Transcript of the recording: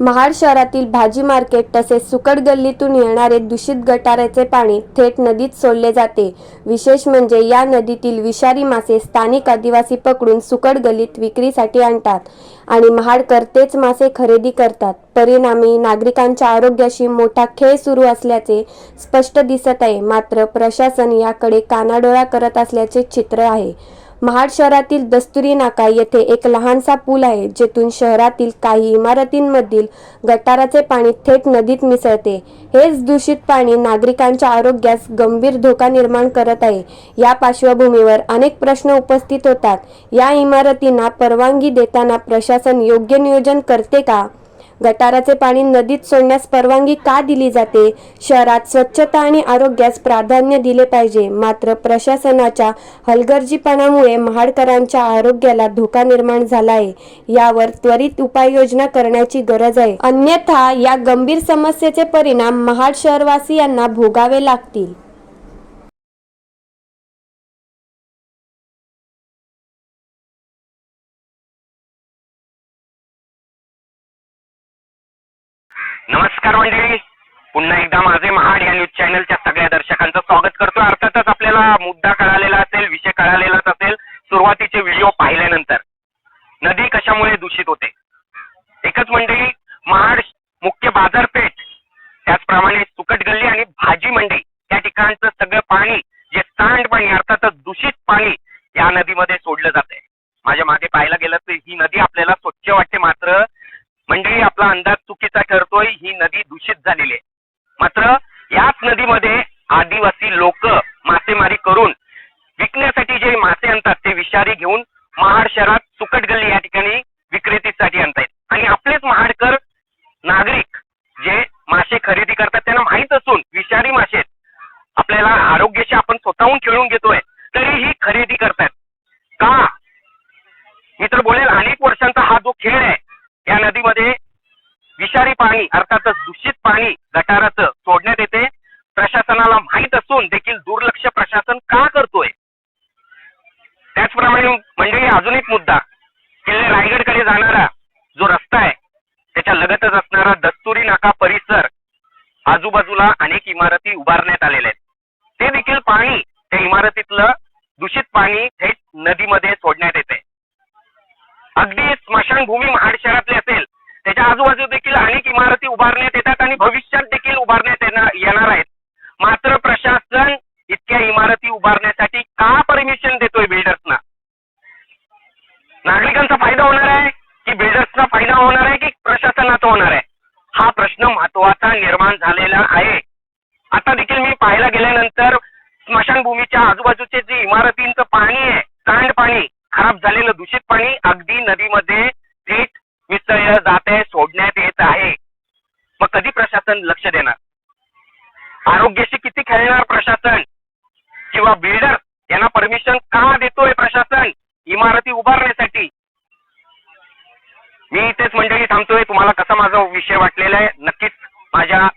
महाड शहरातील भाजी मार्केट तसेच सुकट गल्लीतून येणारे दूषित गटाराचे पाणी थेट नदीत सोडले जाते. विशेष म्हणजे या नदीतील विषारी मासे स्थानिक आदिवासी पकडून सुकट गल्लीत विक्रीसाठी आणतात आणि महाडकर तेच मासे खरेदी करतात. परिणामी नागरिकांच्या आरोग्याशी मोठा खेळ सुरू असल्याचे स्पष्ट दिसत आहे. मात्र प्रशासन याकडे कानाडोळा करत असल्याचे चित्र आहे. महाड शहरातील दस्तुरी नाका येथे एक लहानसा पूल आहे जेथून शहरातील काही इमारतींमधील गटाराचे पाणी थेट नदीत मिसळते. हेच दूषित पाणी नागरिकांच्या आरोग्यास गंभीर धोका निर्माण करत आहे. या पार्श्वभूमीवर अनेक प्रश्न उपस्थित होतात. या इमारतींना परवानगी देताना प्रशासन योग्य नियोजन करते का? गटाराचे पाणी नदीत सोडण्यास परवानगी का दिली जाते? शहरात स्वच्छता आणि आरोग्यास प्राधान्य दिले पाहिजे. मात्र प्रशासनाच्या हलगर्जीपणामुळे महाडकरांच्या आरोग्याला धोका निर्माण झाला आहे यावर त्वरित उपाययोजना करण्याची गरज आहे. अन्यथा या गंभीर समस्येचे परिणाम महाड शहरवासियांना भोगावे लागतील. नमस्कार मंडळी. पुन्हा एकदा माझे महाड या न्यूज चॅनलच्या सगळ्या दर्शकांचं स्वागत करतो अर्थातच आपल्याला मुद्दा कळालेला असेल विषय कळालेलाच असेल सुरुवातीचे व्हिडिओ पाहिल्यानंतर. नदी कशामुळे दूषित होते? एकच मंडळी महाड मुख्य बाजारपेठ त्याचप्रमाणे सुकट गल्ली आणि भाजी मंडी या ठिकाणचं सगळं पाणी जे सांड पाणी अर्थातच दूषित पाणी या नदीमध्ये सोडलं जाते माझ्या मागे पाहायला गेलं तर ही नदी आपल्याला स्वच्छ वाटते मात्र मंडळी आपला अंदाज चुकीचा ठरतोय ही नदी दूषित झालेली आहे. मात्र याच नदीमध्ये आदिवासी लोक मासेमारी करून विकण्यासाठी जे मासे आणतात ते विषारी घेऊन महाड शहरात सुकट गल्ली या ठिकाणी विक्रेतीसाठी आणतायत. आणि आपलेच महाडकर नागरिक जे मासे खरेदी करतात त्यांना माहीत असून विषारी मासे आपल्याला आरोग्याशी आपण स्वतःहून खेळून घेतोय तरीही खरेदी करतायत का मी तर बोलेल अनेक वर्षांचा हा जो खेळ आहे या नदीमध्ये विषारी पाणी अर्थातच दूषित पाणी गटाराचं सोडण्यात येते. प्रशासनाला माहीत असून देखील दुर्लक्ष प्रशासन का करतोय? त्याचप्रमाणे मंडळी अजून एक मुद्दा. किल्ले रायगडकडे जाणारा जो रस्ता आहे त्याच्या लगतच असणारा दस्तुरी नाका परिसर आजूबाजूला अनेक इमारती उभारण्यात आलेल्या आहेत. ते देखील पाणी त्या इमारतीतलं दूषित पाणी थेट नदीमध्ये सोडण्यात येते. अगदी स्मशानभूमी महाड शहरातली असेल त्याच्या आजूबाजू देखील अनेक इमारती उभारण्यात येतात आणि भविष्यात देखील उभारण्यात येणार येणार आहेत. मात्र प्रशासन इतक्या इमारती उभारण्यासाठी का परमिशन देतोय बिल्डर्सना नागरिकांचा फायदा होणार आहे की बिल्डर्सचा फायदा होणार आहे की प्रशासनाचा होणार आहे? हा प्रश्न महत्त्वाचा निर्माण झालेला आहे. आता देखील मी पाहायला गेल्यानंतर स्मशानभूमीच्या आजूबाजूचे जे इमारतींचं पाणी आहे सांडपाणी खराब झालेलं दूषित पाणी अगदी नदीमध्ये थेट मिसळलं जात आहे सोडण्यात येत आहे. मग कधी प्रशासन लक्ष देणार? आरोग्याशी किती खेळणार प्रशासन? किंवा बिल्डर यांना परमिशन का देतोय प्रशासन? इमारती उभारण्यासाठी. मी इथेच मंडळी थांबतोय. तुम्हाला कसा माझा विषय वाटलेला आहे नक्कीच माझ्या